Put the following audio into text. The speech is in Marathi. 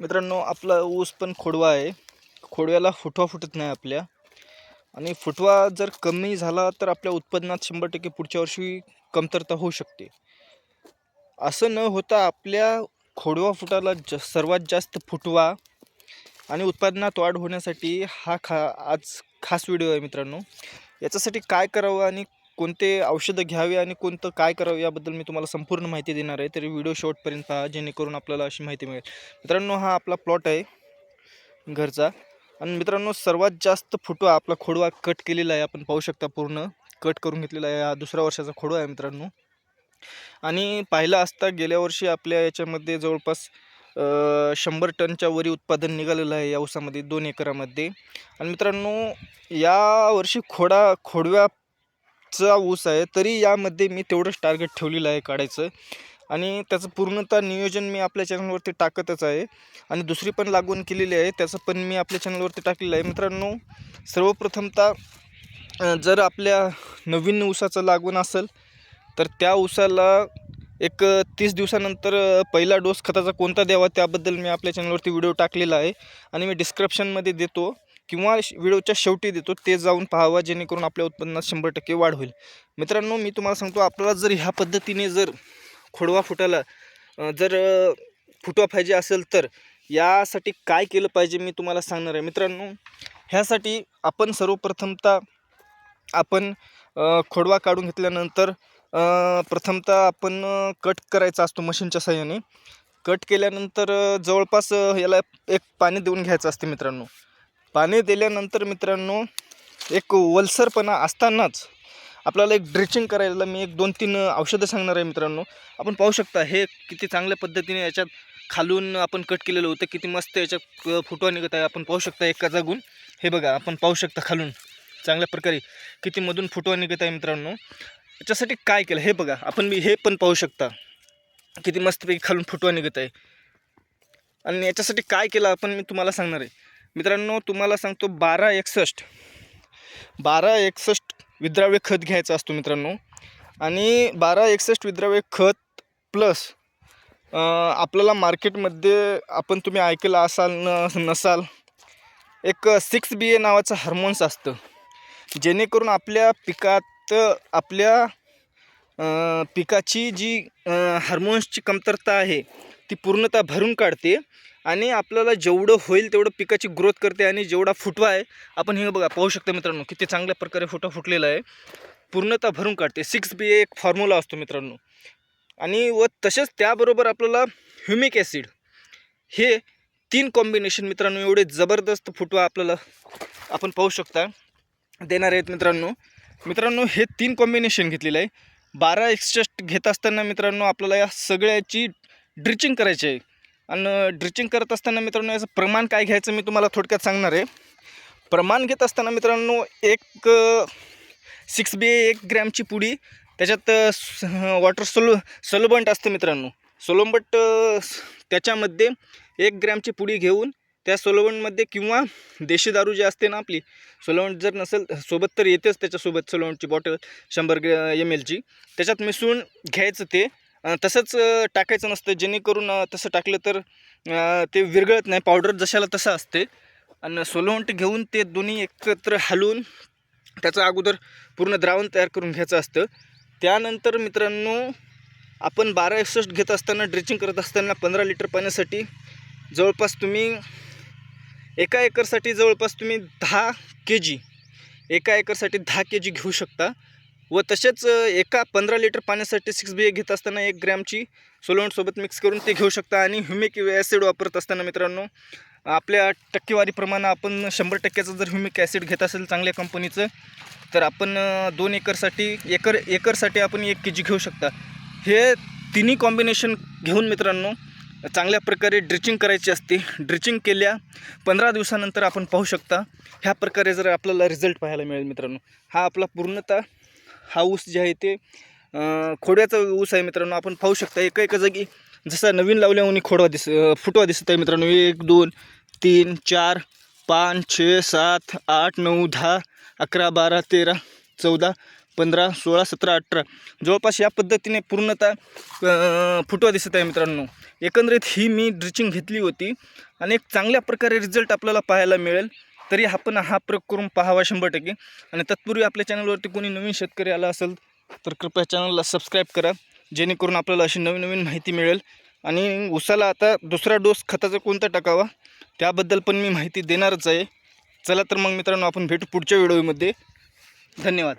मित्रांनो आपला ऊस पण खोडवा आहे. खोडव्याला फुटवा फुटत नाही आपल्या. आणि फुटवा जर कमी झाला तर आपल्या उत्पादनात शंभर टक्के पुढच्या वर्षी कमतरता होऊ शकते. असं न होता आपल्या खोडवा फुटाला ज सर्वात जास्त फुटवा आणि उत्पादनात वाढ होण्यासाठी हा खा आज खास व्हिडिओ आहे मित्रांनो. याच्यासाठी काय करावं आणि कोणते औषधं घ्यावे आणि कोणतं काय करावं याबद्दल मी तुम्हाला संपूर्ण माहिती देणार आहे. तरी व्हिडिओ शेवटपर्यंत पहा जेणेकरून आपल्याला अशी माहिती मिळेल. मित्रांनो हा आपला प्लॉट आहे घरचा. आणि मित्रांनो सर्वात जास्त फुटवा आपला खोडवा कट केलेला आहे. आपण पाहू शकता पूर्ण. कट करून घेतलेला आहे. हा दुसऱ्या वर्षाचा खोडवा आहे मित्रांनो. आणि पाहिला असता गेल्या वर्षी आपल्या याच्यामध्ये जवळपास शंभर टनच्या वरी उत्पादन निघालेलं आहे या ऊसामध्ये दोन एकरामध्ये. आणि मित्रांनो या वर्षी खोडा चा ऊस आहे तरी यामध्ये मी तेवढंच टार्गेट ठेवलेलं आहे काढायचं. आणि त्याचं पूर्णतः नियोजन मी आपल्या चॅनलवरती टाकतच आहे. आणि दुसरी पण लागवण केलेली आहे त्याचं पण मी आपल्या चॅनलवरती टाकलेलं आहे. मित्रांनो सर्वप्रथमतः जर आपल्या नवीन ऊसाचं लागवण असेल तर त्या ऊसाला एक तीस दिवसानंतर पहिला डोस खताचा कोणता द्यावा त्याबद्दल मी आपल्या चॅनलवरती व्हिडिओ टाकलेला आहे. आणि मी डिस्क्रिप्शनमध्ये देतो. किंवा श- व्हिडिओच्या शेवटी देतो ते जाऊन पाहावा जेणेकरून आपल्या उत्पन्नात शंभर टक्के वाढ होईल. मित्रांनो मी तुम्हाला सांगतो आपल्याला जर ह्या पद्धतीने जर खोडवा फुटाला जर फुटवा पाहिजे असेल तर यासाठी काय केलं पाहिजे मी तुम्हाला सांगणार आहे. मित्रांनो ह्यासाठी आपण सर्वप्रथमतः आपण खोडवा काढून घेतल्यानंतर प्रथमतः आपण कट करायचा असतो मशीनच्या साह्याने कट केल्यानंतर जवळपास याला एक पाणी देऊन घ्यायचं असते मित्रांनो. पाणी दिल्यानंतर मित्रांनो एक वलसरपणा असतानाच आपल्याला एक ड्रिचिंग करायला मी एक दोन तीन औषधं सांगणार आहे मित्रांनो. आपण पाहू शकता हे किती चांगल्या पद्धतीने याच्यात खालून आपण कट केलेलं होतं किती मस्त याच्यात फुटवा निघत आहे. आपण पाहू शकता एका जागून. हे बघा आपण पाहू शकता खालून. चांगल्या प्रकारे किती मधून फुटवा निघत आहे मित्रांनो. याच्यासाठी काय केलं? हे बघा आपण मी हे पण पाहू शकता. किती मस्तपैकी खालून फुटवा निघत आहे. आणि याच्यासाठी काय केलं आपण मी तुम्हाला सांगणार आहे. मित्रांनो तुम्हाला सांगतो बारा एकसष्ट. बारा एकसष्ट विद्राव्य खत घ्यायचा असतो मित्रांनो. आणि बारा एकसष्ट विद्राव्य खत प्लस आपल्याला मार्केटमध्ये आपण तुम्ही ऐकलं असाल न नसाल एक सिक्स बी ए नावाचं हार्मोन्स असतं. जेणेकरून आपल्या पिकात आपल्या पिकाची जी हार्मोन्सची कमतरता आहे ती पूर्णतः भरून काढते. आणि आपल्याला जेवढं होईल तेवढं पिकाची ग्रोथ करते आणि जेवढा फुटवा आहे आपण हे बघा पाहू शकता मित्रांनो किती चांगल्या प्रकारे फुटा फुटलेला आहे. पूर्णतः भरून काढते. सिक्स बी एक फॉर्म्युला असतो मित्रांनो. आणि व तसेच त्याबरोबर आपल्याला ह्युमिक ॲसिड हे तीन कॉम्बिनेशन मित्रांनो एवढे जबरदस्त फुटवा आपल्याला आपण पाहू शकता देणार आहेत मित्रांनो. मित्रांनो हे तीन कॉम्बिनेशन घेतलेलं आहे. बारा एक्सचेस्ट घेत असताना मित्रांनो आपल्याला या सगळ्याची ड्रिचिंग करायची आहे. आणि ड्रिचिंग करत असताना मित्रांनो याचं प्रमाण काय घ्यायचं मी तुम्हाला थोडक्यात सांगणार आहे. प्रमाण घेत असताना मित्रांनो एक सिक्स बी एक ग्रॅमची पुडी त्याच्यात वॉटर सोलो सोलोबंट असतं मित्रांनो. सोलोबंट त्याच्यामध्ये एक ग्रॅमची पुडी घेऊन त्या सोलोबंटमध्ये किंवा देशी दारू जी असते ना आपली सोलोबंट जर नसेल सोबत तर येतेच त्याच्यासोबत सोलोबंटची बॉटल शंभर ग्र एम एलची त्याच्यात मिसळून घ्यायचं ते तसंच टाकायचं नसतं. जेणेकरून तसं टाकलं तर ते विरघळत नाही. पावडर जशाला तसं असते. आणि सोलवंट घेऊन ते दोन्ही एकत्र हलवून त्याचं अगोदर पूर्ण द्रावण तयार करून घ्यायचं असतं. त्यानंतर मित्रांनो आपण बारा एकसष्ट घेत असताना ड्रेचिंग करत असताना पंधरा लिटर पाण्यासाठी जवळपास तुम्ही एका एकरसाठी जवळपास तुम्ही दहा के जी एका एकरसाठी दहा के जी घेऊ शकता. व तसेच एका पंधरा लिटर पाण्यासाठी सिक्स बी ए घेत असताना एक ग्रॅमची सोलवंटसोबत मिक्स करून ते घेऊ शकता आणि ह्युमिक ॲसिड वापरत असताना मित्रांनो आपल्या टक्केवारीप्रमाणे आपण शंभर टक्क्याचं जर ह्युमिक ॲसिड घेत असेल चांगल्या कंपनीचं तर आपण दोन एकरसाठी एकर एकरसाठी आपण एक के जी घेऊ शकता. हे तिन्ही कॉम्बिनेशन घेऊन मित्रांनो चांगल्या प्रकारे ड्रिचिंग करायची असते. ड्रिचिंग केल्या पंधरा दिवसानंतर आपण पाहू शकता. ह्या प्रकारे जर आपल्याला रिझल्ट पाहायला मिळेल मित्रांनो. हा आपला पूर्णतः हा ऊस जे आहे ते खोड्याचा ऊस आहे मित्रांनो आपण पाहू शकता एका एका जागी. जसा नवीन लावल्यामुळे खोडवा दिस फुटवा दिसत आहे मित्रांनो. एक दोन तीन चार पाच छे सात आठ नऊ दहा अकरा बारा तेरा चौदा पंधरा सोळा सतरा अठरा. जवळपास या पद्धतीने पूर्णतः फुटवा दिसत आहे मित्रांनो. एकंदरीत ही मी ड्रिचिंग घेतली होती आणि एक चांगल्या प्रकारे रिझल्ट आपल्याला पाहायला मिळेल. तरी आपण हा प्रयोग करून पाहावा शंभर टक्के. आणि तत्पूर्वी आपल्या चॅनलवरती कोणी नवीन शेतकरी आला असेल तर कृपया चॅनलला सबस्क्राईब करा जेणेकरून आपल्याला अशी नवीन नवीन माहिती मिळेल. आणि उसाला आता दुसरा डोस खताचा कोणता टाकावा त्याबद्दल पण मी माहिती देणारच आहे. चला तर मग मित्रांनो आपण भेटू पुढच्या व्हिडिओमध्ये. धन्यवाद.